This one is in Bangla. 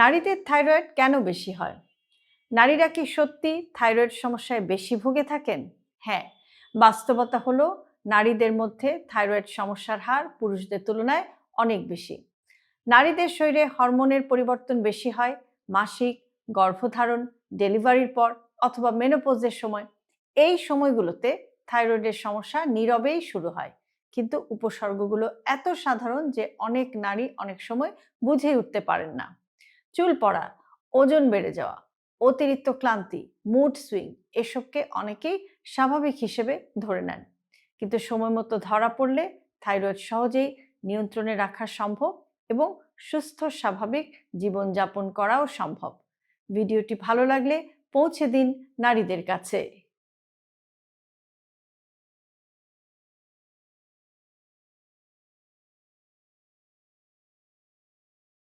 নারীদের থাইরয়েড কেন বেশি হয়? নারীরা কি সত্যি থাইরয়েড সমস্যায় বেশি ভুগে থাকেন? হ্যাঁ বাস্তবতা হলো নারীদের মধ্যে থাইরয়েড সমস্যার হার পুরুষদের তুলনায় অনেক বেশি। নারীদের শরীরে হরমোনের পরিবর্তন বেশি হয় মাসিক, গর্ভধারণ, ডেলিভারির পর অথবা মেনোপোজের সময়। এই সময়গুলোতে থাইরয়েডের সমস্যা নীরবেই শুরু হয়। কিন্তু উপসর্গগুলো এত সাধারণ যে অনেক নারী অনেক সময় বুঝে উঠতে পারেন না। চুল পড়া, ওজন বেড়ে যাওয়া, অতিরিক্ত ক্লান্তি মুড সুইং এসবকে অনেকেই স্বাভাবিক হিসেবে ধরে নেন। কিন্তু সময় মতো ধরা পড়লে থাইরয়েড সহজেই নিয়ন্ত্রণে রাখা সম্ভব এবং সুস্থ, স্বাভাবিক জীবনযাপন করাও সম্ভব। ভিডিওটি ভালো লাগলে পৌঁছে দিন নারীদের কাছে।